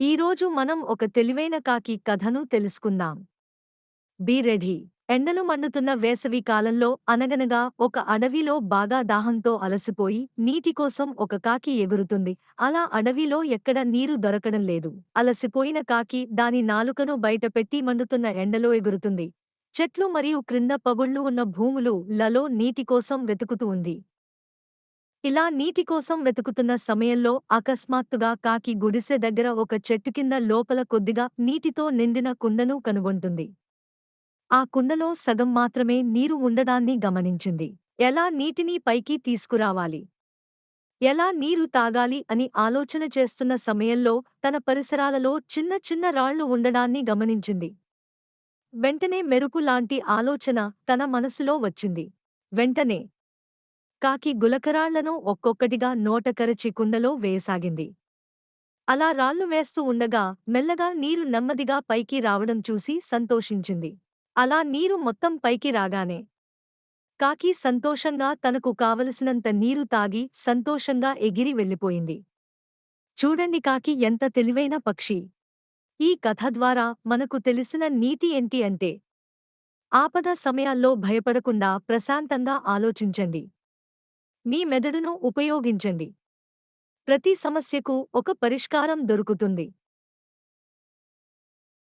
ఈరోజు మనం ఒక తెలివైన కాకి కథను తెలుసుకుందాం. Be ready. ఎండలు మండుతున్న వేసవి కాలంలో అనగనగా ఒక అడవిలో బాగా దాహంతో అలసిపోయి నీటి కోసం ఒక కాకి ఎగురుతుంది. అలా అడవిలో ఎక్కడ నీరు దొరకడం లేదు. అలసిపోయిన కాకి దాని నాలుకను బయటపెట్టి మండుతున్న ఎండలో ఎగురుతుంది. చెట్లు మరియు క్రింద పగుళ్ళు ఉన్న భూములు లలో నీటి కోసం వెతుకుతూ ఉంది. ఇలా నీటి కోసం వెతుకుతున్న సమయంలో అకస్మాత్తుగా కాకి గుడిసె దగ్గర ఒక చెట్టు కింద లోపల కొద్దిగా నీటితో నిండిన కుండను కనుగొంటుంది. ఆ కుండలో సగం మాత్రమే నీరు ఉండడాన్ని గమనించింది. ఎలా నీటిని పైకి తీసుకురావాలి? ఎలా నీరు తాగాలి అని ఆలోచన చేస్తున్న సమయంలో తన పరిసరాలలో చిన్న చిన్న రాళ్ళు ఉండడాన్ని గమనించింది. వెంటనే మెరుపు లాంటి ఆలోచన తన మనసులో వచ్చింది. వెంటనే కాకి గులకరాళ్ళను ఒక్కొక్కటిగా నోటకరచి కుండలో వేయసాగింది. అలా రాళ్ళు వేస్తూ ఉండగా మెల్లగా నీరు నెమ్మదిగా పైకి రావడం చూసి సంతోషించింది. అలా నీరు మొత్తం పైకి రాగానే కాకి సంతోషంగా తనకు కావలసినంత నీరు తాగి సంతోషంగా ఎగిరి వెళ్ళిపోయింది. చూడండి కాకి ఎంత తెలివైన పక్షి. ఈ కథ ద్వారా మనకు తెలిసిన నీతి ఏంటి అంటే ఆపద సమయాల్లో భయపడకుండా ప్రశాంతంగా ఆలోచించండి. మీ మెదడును ఉపయోగించండి. ప్రతి సమస్యకు ఒక పరిష్కారం దొరుకుతుంది.